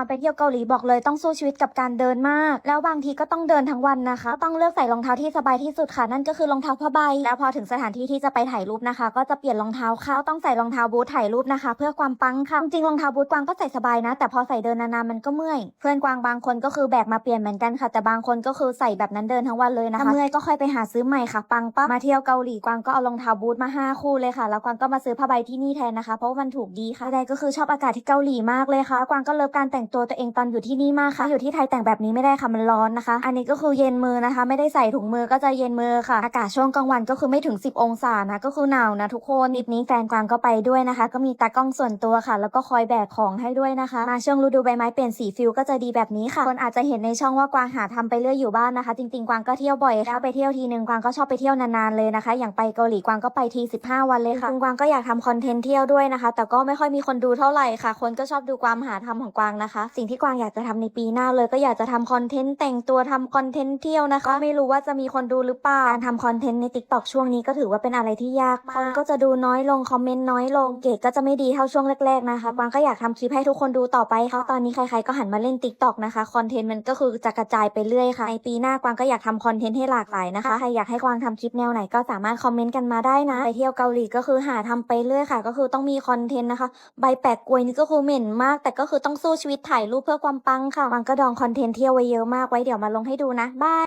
อนไปเที่ยวเกาหลีบอกเลยต้องสู้ชีวิตกับการเดินมาก แล้วบางทีก็ต้องเดินทั้งวันนะคะ ต้องเลือกใส่รองเท้าที่สบายที่สุดค่ะนั่นก็คือรองเท้าผ้าใบ แล้วพอถึงสถานที่ที่จะไปถ่ายรูปนะคะ ก็จะเปลี่ยนรองเท้าเข้าต้องใส่รองเท้าบูทถ่ายรูปนะคะ เพื่อความปังค่ะจริงรองเท้าบูทกวางก็ใส่สบายนะ แต่พอใส่เดินนานๆมันก็เมื่อยเพื่อนกวางบางคนก็คือแบกมาเปลี่ยนเหมือนกันค่ะ แต่บางคนก็คือใส่แบบนั้นเดินทั้งวันเลยนะคะเมื่อยก็ค่อยไปหาซื้อใหม่ค่ะปังปะมาเที่ยวเกาหลีกวางก็เอารองเท้าบูทมาห้าคู่เลยค่ะ แล้วกวางก็มาซื้อผ้าใบที่นี่แทนนะคะ เพราะว่ามันถูกดีค่ะใดก็คือชอบอากาศที่เกาหลีมากเลยค่ะ กวางก็เลิฟการแต่งตัวตัวเองตอนอยู่ที่นี่มากค่ะ อยู่ที่ไทยแต่งแบบนี้ไม่ได้ค่ะมันร้อนนะคะ อันนี้ก็คือเย็นมือนะคะ ไม่ได้ใส่ถุงมือก็จะเย็นมือค่ะ อากาศช่วงกลางวันก็คือไม่ถึง 10 องศานะก็คือหนาวนะทุกคนทริปนี้แฟนกวางก็ไปด้วยนะคะ ก็มีตากล้องส่วนตัวค่ะ แล้วก็คอยแบกของให้ด้วยนะคะมาช่วงฤดูใบไม้เปลี่ยนสีฟิลก็จะดีแบบนี้ค่ะคนอาจจะเห็นในช่องว่ากวางหาทำไปเรื่อยอยู่บ้านนะคะ จริงๆกวางก็เที่ยวบ่อยค่ะไปเที่ยวทีนึงกวางก็ชอบไปเที่ยวนานๆเลยนะคะ อย่างไปเกาหลีกวางก็ไปที 15 วันเลยค่ะกวางก็อยากทำคอนเทนต์เที่ยวด้วยนะคะ แต่ก็ไม่ค่อยมีคนดูเท่าไหร่ค่ะ คนก็ชอบดูความหาทำของกวางนะคะสิ่งที่กวางอยากจะทำในปีหน้าเลยก็อยากจะทำคอนเทนต์แต่งตัวทำคอนเทนต์เที่ยวนะคะ ไม่รู้ว่าจะมีคนดูหรือเปล่าการทำคอนเทนต์ใน t ิ k t o k ช่วงนี้ก็ถือว่าเป็นอะไรที่ยากมากคนก็จะดูน้อยลงคอมเมนต์น้อยลงเกรดก็จะไม่ดีเท่าช่วงแรกๆนะคะกวางก็อยากทำคลิปให้ทุกคนดูต่อไปค่ะตอนนี้ใครๆก็หันมาเล่น t ิ k t o k นะคะคอนเทนต์มันก็คือจะกระจายไปเรื่อยค่ะในปีหน้ากวางก็อยากทำคอนเทนต์ให้หลากหลายนะคะใครอยากให้กวางทำคลิปแนวไหนก็สามารถคอมเมนต์กันมาได้นะไปเที่ยวเกาหลีก็คือหาทำไปเรื่อยค่ะ ก็คือต้องมีคอนเทนต์นะคะ ใบแปลกกลวยนี่ก็คือเหม็นมาก แต่ก็คือต้องสู้ชีวิตถ่ายรูปเพื่อความปังค่ะกวางก็ดองคอนเทนต์เที่ยวไว้เยอะมากไว้เดี๋ยวมาลงให้ดูนะบาย